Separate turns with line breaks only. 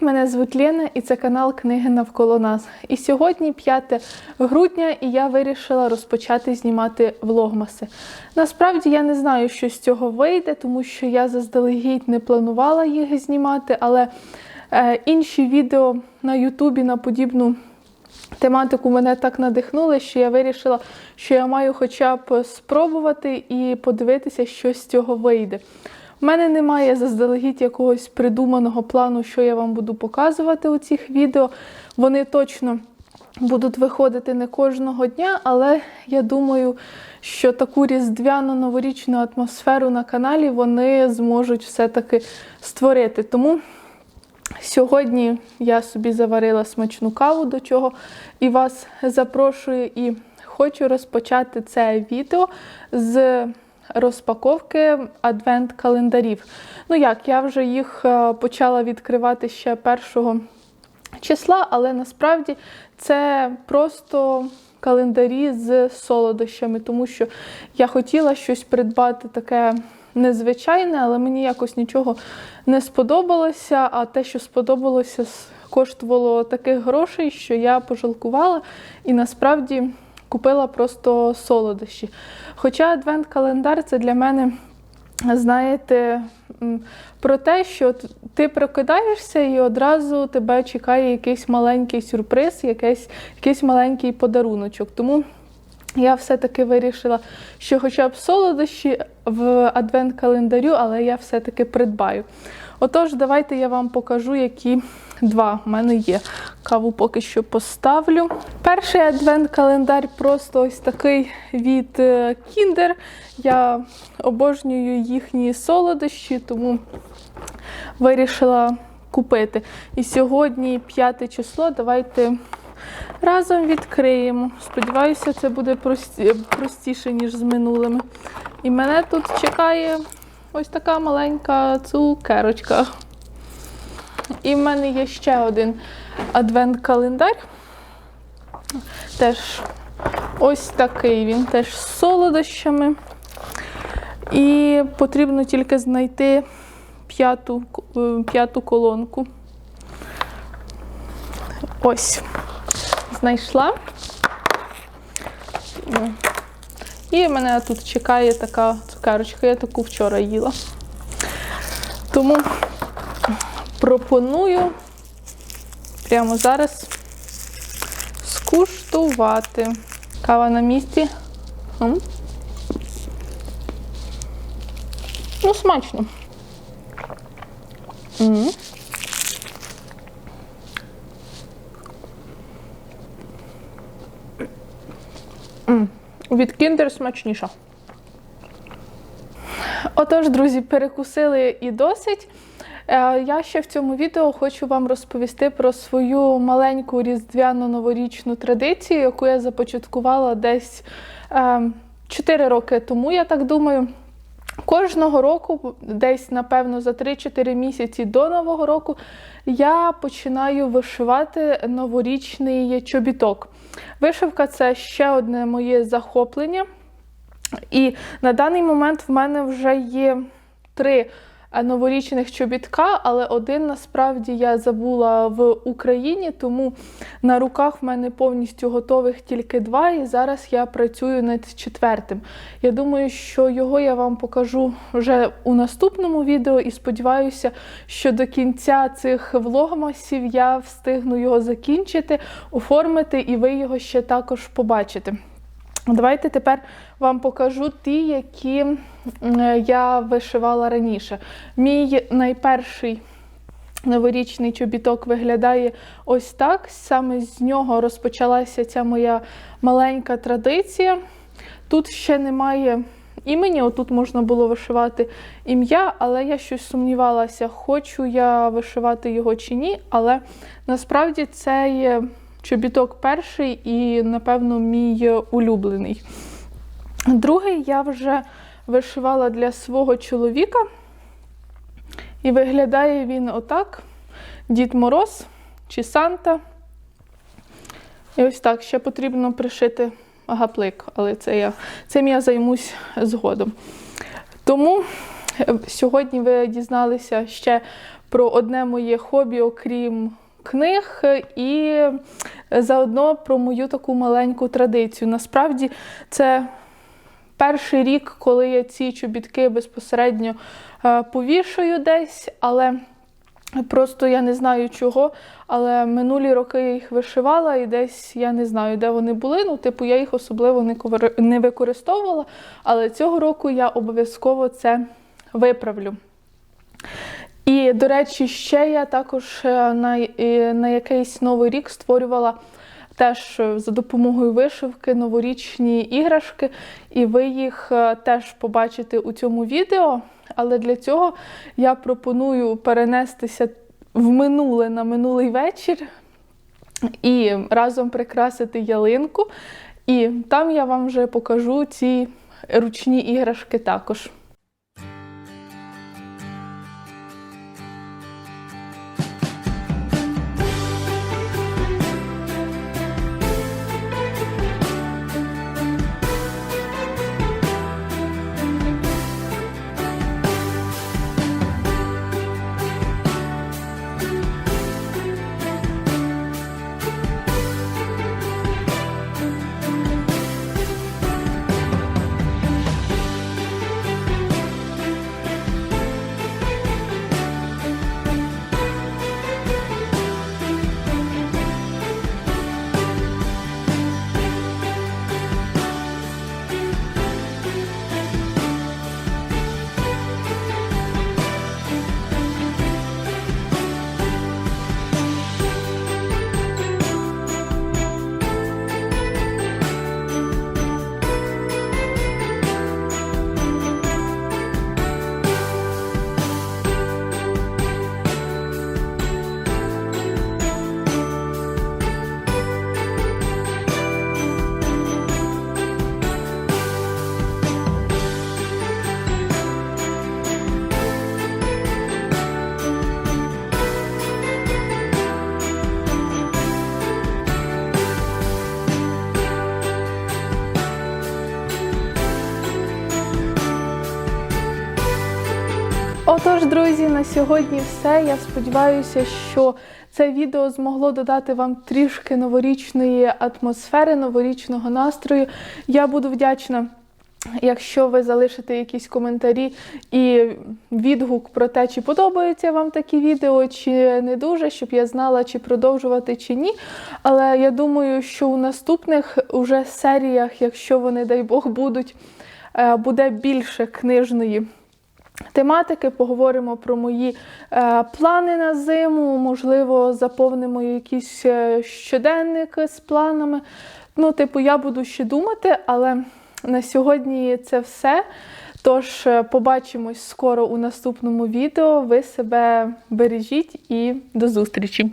Мене звуть Лена і це канал Книги навколо нас. І сьогодні 5 грудня, і я вирішила розпочати знімати влогмаси. Насправді я не знаю, що з цього вийде, тому що я заздалегідь не планувала їх знімати, але е, інші відео на Ютубі на подібну тематику мене так надихнули, що я вирішила, що я маю хоча б спробувати і подивитися, що з цього вийде. У мене немає заздалегідь якогось придуманого плану, що я вам буду показувати у цих відео. Вони точно будуть виходити не кожного дня, але я думаю, що таку різдвяну новорічну атмосферу на каналі вони зможуть все-таки створити. Тому Сьогодні я собі заварила смачну каву, до чого і вас запрошую, і хочу розпочати це відео з розпаковки адвент-календарів. Ну як, я вже їх е, почала відкривати ще першого числа, але насправді це просто календарі з солодощами, тому що я хотіла щось придбати таке незвичайне, але мені якось нічого не сподобалося. А те, що сподобалося, коштувало таких грошей, що я пожалкувала і насправді купила просто солодощі. Хоча адвент-календар це для мене. Знаєте, про те, що ти прокидаєшся і одразу тебе чекає якийсь маленький сюрприз, якийсь, якийсь маленький подаруночок. Тому я все-таки вирішила, що хоча б солодощі в адвент-календарю, але я все-таки придбаю. Отож, давайте я вам покажу, які два в мене є. Каву поки що поставлю. Перший адвент-календар просто ось такий від Kinder. Я обожнюю їхні солодощі, тому вирішила купити. І сьогодні, 5 число, давайте разом відкриємо. Сподіваюся, це буде прості, простіше, ніж з минулими. І мене тут чекає ось така маленька цукерочка. І в мене є ще один адвент-календар. Теж ось такий він теж з солодощами. І потрібно тільки знайти п'яту п'яту колонку. Ось знайшла. І мене тут чекає така цукерочка, я таку вчора їла. Тому пропоную прямо зараз скуштувати. Кава на місці. Ну, смачно. Від Kinder смачніша. Отож, друзі, перекусили і досить. Е, я ще в цьому відео хочу вам розповісти про свою маленьку різдвяну новорічну традицію, яку я започаткувала десь 4 е, роки тому, я так думаю. Кожного року, десь, напевно, за 3-4 місяці до Нового року, я починаю вишивати новорічний чобіток. Вишивка це ще одне моє захоплення. І на даний момент в мене вже є три новорічних чобітка, але один насправді я забула в Україні, тому на руках в мене повністю готових тільки два, і зараз я працюю над четвертим. Я думаю, що його я вам покажу вже у наступному відео і сподіваюся, що до кінця цих влогмасів я встигну його закінчити, оформити, і ви його ще також побачите. Давайте тепер вам покажу ті, які я вишивала раніше. Мій найперший новорічний чобіток виглядає ось так. Саме з нього розпочалася ця моя маленька традиція. Тут ще немає імені, отут можна було вишивати ім'я, але я щось сумнівалася, хочу я вишивати його чи ні. Але насправді це є чобіток перший і, напевно, мій улюблений. Другий я вже вишивала для свого чоловіка. І виглядає він отак: Дід Мороз чи Санта. І ось так ще потрібно пришити гаплик, але це я, цим я займусь згодом. Тому е, сьогодні ви дізналися ще про одне моє хобі, окрім книг, і заодно про мою таку маленьку традицію. Насправді це перший рік, коли я ці чобітки безпосередньо е, повішаю десь, але просто я не знаю чого. Але минулі роки я їх вишивала, і десь я не знаю, де вони були. Ну, типу, я їх особливо не використовувала. Але цього року я обов'язково це виправлю. І, до речі, ще я також е, на, е, на якийсь новий рік створювала теж е, за допомогою вишивки новорічні іграшки, і ви їх теж побачите у цьому відео. Але для цього я пропоную перенестися в минуле на минулий вечір і разом прикрасити ялинку. І там я вам вже покажу ці ручні іграшки також. Отож, друзі, на сьогодні все. Я сподіваюся, що це відео змогло додати вам трішки новорічної атмосфери, новорічного настрою. Я буду вдячна. Якщо ви залишите якісь коментарі і відгук про те, чи подобаються вам такі відео, чи не дуже, щоб я знала, чи продовжувати, чи ні. Але я думаю, що у наступних уже серіях, якщо вони, дай Бог, будуть, е, буде більше книжної тематики, поговоримо про мої е, плани на зиму, можливо, заповнимо якісь щоденники з планами. Ну, типу, я буду ще думати, але на сьогодні це все. Тож, е, побачимось скоро у наступному відео. Ви себе бережіть і до зустрічі!